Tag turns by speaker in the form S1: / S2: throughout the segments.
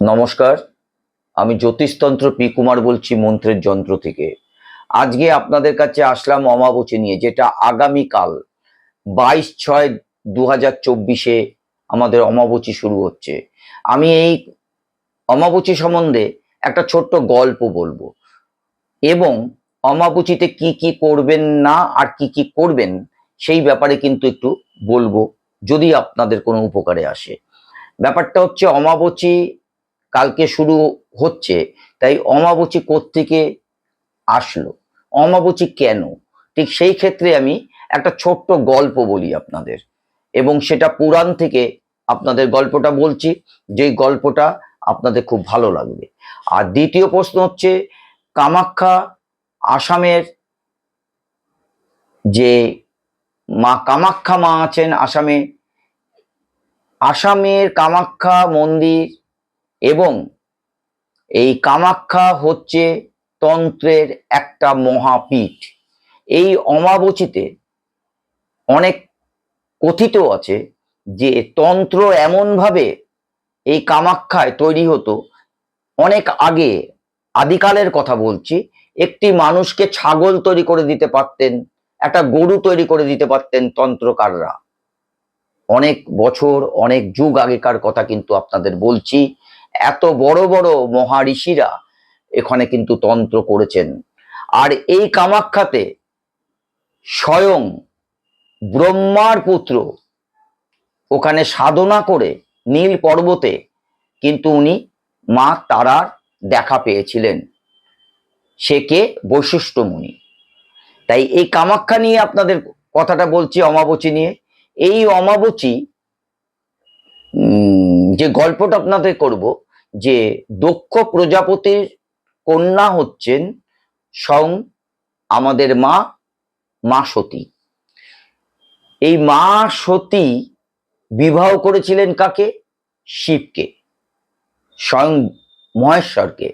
S1: নমস্কার, আমি জ্যোতিষতন্ত্র পি কুমার বলছি মন্ত্রের যন্ত্র থেকে। আজকে আপনাদের কাছে আসলাম অমাবচী নিয়ে, যেটা আগামীকাল বাইশ ছয় দু হাজার চব্বিশে আমাদের অমাবচী শুরু হচ্ছে। আমি এই অমাবচী সম্বন্ধে একটা ছোট্ট গল্প বলব। এবং অমাবচীতে কি কি করবেন না আর কি কি করবেন, সেই ব্যাপারে কিন্তু একটু বলব, যদি আপনাদের কোনো উপকারে আসে। ব্যাপারটা হচ্ছে অমাবচী কালকে শুরু হচ্ছে, তাই অমাবচী কোত্থেকে আসলো। অমাবচী কেন? ঠিক সেই ক্ষেত্রে আমি একটা ছোট্ট গল্প বলি আপনাদের, এবং সেটা পুরাণ থেকে আপনাদের গল্পটা বলছি, যেই গল্পটা আপনাদের খুব ভালো লাগবে। আর দ্বিতীয় প্রশ্ন হচ্ছে, কামাখ্যা আসামের যে মা কামাখ্যা মা আছেন আসামে, আসামের কামাখ্যা মন্দির এবং এই কামাখ্যা হচ্ছে তন্ত্রের একটা মহাপীঠ। এই অমাবচিতে অনেক কথিত আছে যে তন্ত্র এমনভাবে এই কামাখ্যায় তৈরি হতো। অনেক আগে আদিকালের কথা বলছি, একটি মানুষকে ছাগল তৈরি করে দিতে পারতেন, একটা গরু তৈরি করে দিতে পারতেন তন্ত্রকাররা। অনেক বছর, অনেক যুগ আগেকার কথা কিন্তু আপনাদের বলছি। এত বড় বড় মহারিষিরা এখানে কিন্তু তন্ত্র করেছেন। আর এই কামাখ্যাতে স্বয়ং ব্রহ্মার পুত্র ওখানে সাধনা করে নীল পর্বতে কিন্তু উনি মা তারার দেখা পেয়েছিলেন। সে কে? বৈশিষ্ট্য মুনি তাই এই কামাখ্যা নিয়ে আপনাদের কথাটা বলছি অমাবচী নিয়ে। এই অমাবচী যে গল্পটা আপনাদের করব যে দক্ষ প্রজাপতির কন্যা হচ্ছেন স্বয়ং আমাদের মা মা সতী। এই মা সতী বিবাহ করেছিলেন কাকে? শিবকে, স্বয়ং মহেশ্বরকে।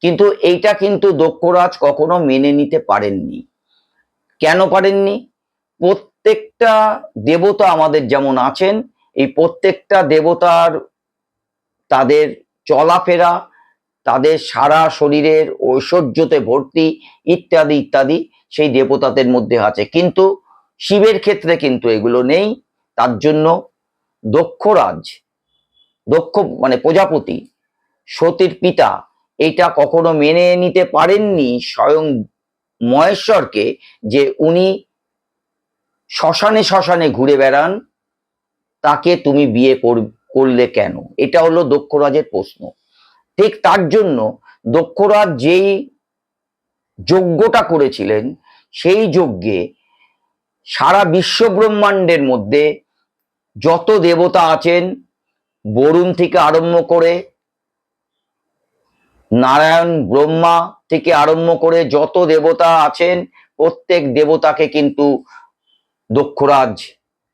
S1: কিন্তু এইটা কিন্তু দক্ষরাজ কখনো মেনে নিতে পারেননি। কেন পারেননি? প্রত্যেকটা দেবতা আমাদের যেমন আছেন, এই প্রত্যেকটা দেবতার তাদের চলাফেরা, তাদের সারা শরীরের ঐশ্বর্যতে ভর্তি ইত্যাদি ইত্যাদি সেই দেবতাদের মধ্যে আছে। কিন্তু শিবের ক্ষেত্রে কিন্তু এগুলো নেই। তার জন্য দক্ষরাজ, দক্ষ মানে প্রজাপতি, সতীর পিতা এটা কখনো মেনে নিতে পারেননি স্বয়ং মহেশ্বরকে যে উনি শ্মশানে শ্মশানে ঘুরে বেড়ান, তাকে তুমি বিয়ে কর- করলে কেন? এটা হলো দক্ষরাজের প্রশ্ন। ঠিক তার জন্য দক্ষরাজ যেই যজ্ঞটা করেছিলেন, সেই যজ্ঞে সারা বিশ্ব ব্রহ্মাণ্ডের মধ্যে যত দেবতা আছেন, বরুণ থেকে আরম্ভ করে, নারায়ণ ব্রহ্মা থেকে আরম্ভ করে যত দেবতা আছেন, প্রত্যেক দেবতাকে কিন্তু দক্ষরাজ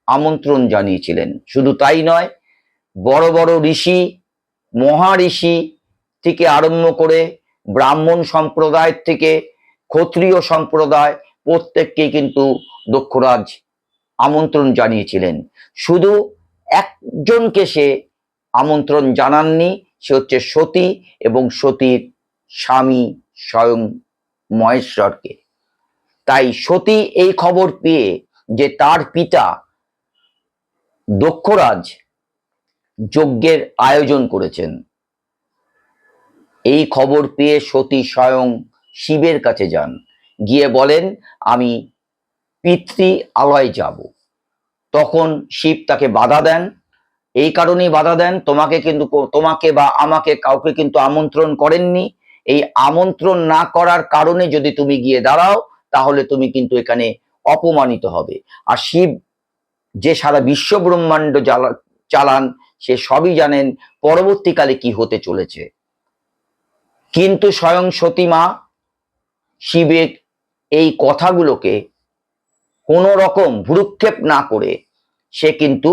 S1: আমন্ত্রণ জানিয়েছিলেন। শুধু তাই নয় বড় বড় ঋষি, মহাঋষি থেকে আরম্ভ করে ব্রাহ্মণ সম্প্রদায় থেকে ক্ষত্রিয় সম্প্রদায় প্রত্যেককে কিন্তু দক্ষরাজ আমন্ত্রণ জানিয়েছিলেন। শুধু একজনকে সে আমন্ত্রণ জানাননি, সে হচ্ছে সতী এবং সতীর স্বামী স্বয়ং মহেশ্বরকে। তাই সতী এই খবর পেয়ে যে তার পিতা দক্ষরাজ যজ্ঞের আয়োজন করেছেন। এই খবর পেয়ে সতী স্বয়ং শিবের কাছে যান। গিয়ে বলেন, আমি পিতৃ আলয় যাব। তখন শিব তাকে বাধা দেন। এই কারণেই বাধা দেন, তোমাকে কিন্তু তোমাকে বা আমাকে কাউকে কিন্তু আমন্ত্রণ করেননি। এই আমন্ত্রণ না করার কারণে যদি তুমি গিয়ে দাঁড়াও, তাহলে তুমি কিন্তু এখানে অপমানিত হবে। আর শিব যে সারা বিশ্ব ব্রহ্মাণ্ড চালান সে সবই জানেন পরবর্তীকালে কি হতে চলেছে। কিন্তু স্বয়ং সতীমা শিবের এই কথাগুলোকে কোনো রকম ভ্রুক্ষেপ না করে সে কিন্তু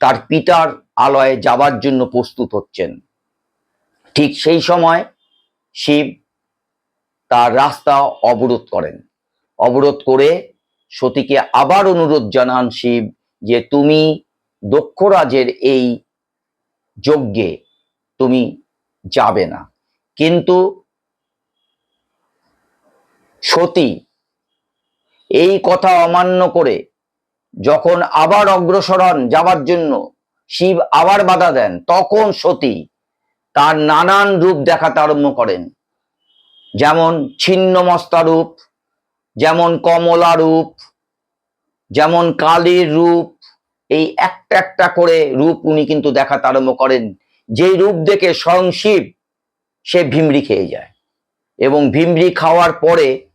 S1: তার পিতার আলয়ে যাবার জন্য প্রস্তুত হচ্ছেন। ঠিক সেই সময় শিব তার রাস্তা অবরোধ করেন। অবরোধ করে সতীকে আবার অনুরোধ জানান শিব যে তুমি দক্ষরাজের এই যজ্ঞে তুমি যাবে না। কিন্তু সতী এই কথা অমান্য করে যখন আবার অগ্রসর হন যাবার জন্য, শিব আবার বাধা দেন, তখন সতী তার নানান রূপ দেখাতে আরম্ভ করেন। যেমন ছিন্নমস্তা রূপ, যেমন কমলা রূপ, যেমন কালীর রূপ এই একটা একটা করে রূপ উনি কিন্তু দেখাতে আরম্ভ করেন। যেই রূপ দেখে স্বয়ং শিব, সে ভিমরি খেয়ে যায়। এবং ভিমরি খাওয়ার পরে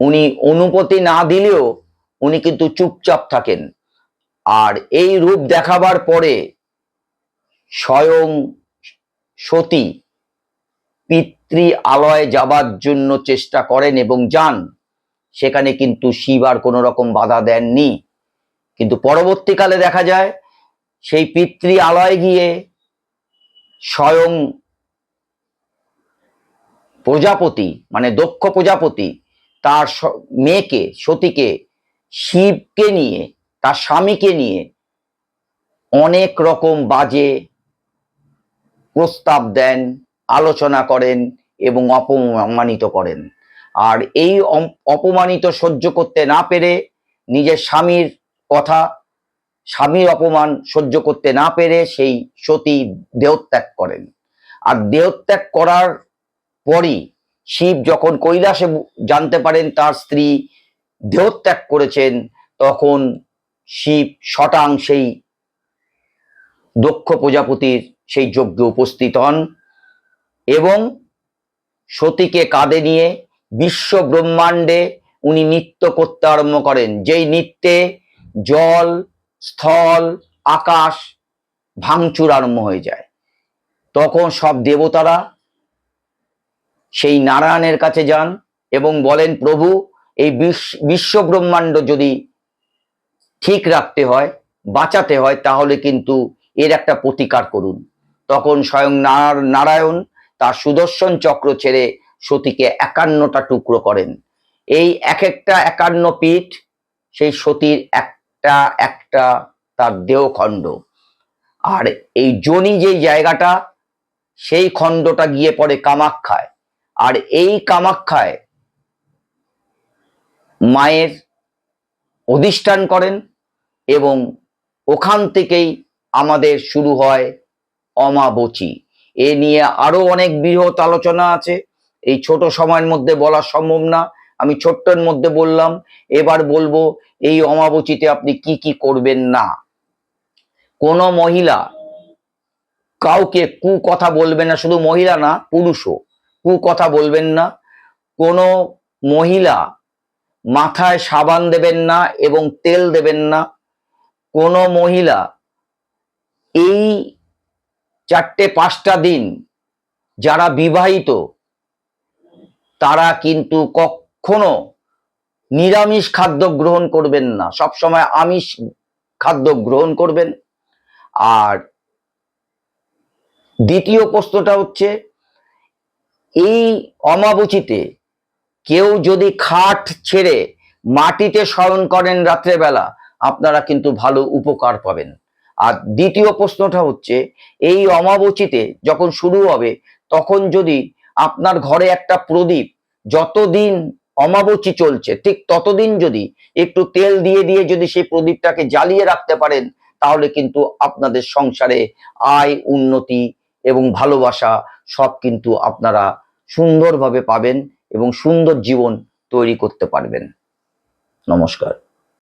S1: উনি অনুমতি না দিলেও উনি কিন্তু চুপচাপ থাকেন। আর এই রূপ দেখাবার পরে স্বয়ং সতী পিতৃ আলয়ে যাবার জন্য চেষ্টা করেন এবং যান। সেখানে কিন্তু শিব আর কোনো রকম বাধা দেননি। কিন্তু পরবর্তীকালে দেখা যায় সেই পিতৃ আলয়ে গিয়ে স্বয়ং প্রজাপতি মানে দক্ষ প্রজাপতি, তার মেয়েকে, সতীকে, শিবকে নিয়ে, তার স্বামীকে নিয়ে অনেক রকম বাজে প্রস্তাব দেন, আলোচনা করেন এবং অপমানিত করেন। আর এই অপমানিত সহ্য করতে না পেরে নিজের স্বামীর কথা, স্বামীর অপমান সহ্য করতে না পেরে সেই সতী দেহত্যাগ করেন। আর দেহত্যাগ করার পরই শিব যখন কৈলাসে জানতে পারেন তার স্ত্রী দেহত্যাগ করেছেন, তখন শিব শটাং সেই দক্ষ প্রজাপতির সেই যজ্ঞে উপস্থিত হন এবং সতীকে কাঁধে নিয়ে বিশ্ব ব্রহ্মাণ্ডে উনি নৃত্য করতে আরম্ভ করেন। যেই নৃত্যে জল, স্থল, আকাশ ভাঙচুর আরম্ভ হয়ে যায়। তখন সব দেবতারা সেই নারায়ণের কাছে যান এবং বলেন, প্রভু, এই বিশ- বিশ্ব ব্রহ্মাণ্ড যদি ঠিক রাখতে হয়, বাঁচাতে হয়, তাহলে কিন্তু এর একটা প্রতিকার করুন। তখন স্বয়ং নার- নারায়ণ তার সুদর্শন চক্র ছেড়ে সতীকে একান্নটা টুকরো করেন। এই এক একটা একান্ন পিঠ সেই সতীর একটা একটা তার দেহখণ্ড। আর এই জনি যে জায়গাটা, সেই খণ্ডটা গিয়ে পড়ে কামাক্ষায়। আর এই কামাক্ষায় মায়ের অধিষ্ঠান করেন এবং ওখান থেকেই আমাদের শুরু হয় অমাবচী। এ নিয়ে আরও অনেক বৃহৎ আলোচনা আছে। এই ছোট সময়ের মধ্যে বলা সম্ভব না। আমি ছোট্টর মধ্যে বললাম, এবার বলব এই অমাবচিতে আপনি কি কি করবেন না। কোন মহিলা কাউকে কু কথা বলবেন না, শুধু মহিলা না, পুরুষও কু কথা বলবেন না। কোনো মহিলা মাথায় সাবান দেবেন না এবং তেল দেবেন না। কোনো মহিলা এই চারটে পাঁচটা দিন যারা বিবাহিত, তারা কিন্তু কখনো নিরামিষ খাদ্য গ্রহণ করবেন না। সব সময় আমিষ খাদ্য গ্রহণ করবেন। আর দ্বিতীয় প্রশ্নটা হচ্ছে, এই অমাবচিতে কেউ যদি খাট ছেড়ে মাটিতে স্মরণ করেন রাত্রেবেলা, আপনারা কিন্তু ভালো উপকার পাবেন। আর দ্বিতীয় প্রশ্নটা হচ্ছে, এই অমাবচিতে যখন শুরু হবে, তখন যদি আপনার ঘরে একটা প্রদীপ যতদিন অমাবচী চলছে। ঠিক ততদিন যদি একটু তেল দিয়ে দিয়ে যদি সেই প্রদীপটাকে জ্বালিয়ে রাখতে পারেন, তাহলে কিন্তু আপনাদের সংসারে আয়, উন্নতি এবং ভালোবাসা সব কিন্তু আপনারা সুন্দরভাবে পাবেন এবং সুন্দর জীবন তৈরি করতে পারবেন। নমস্কার।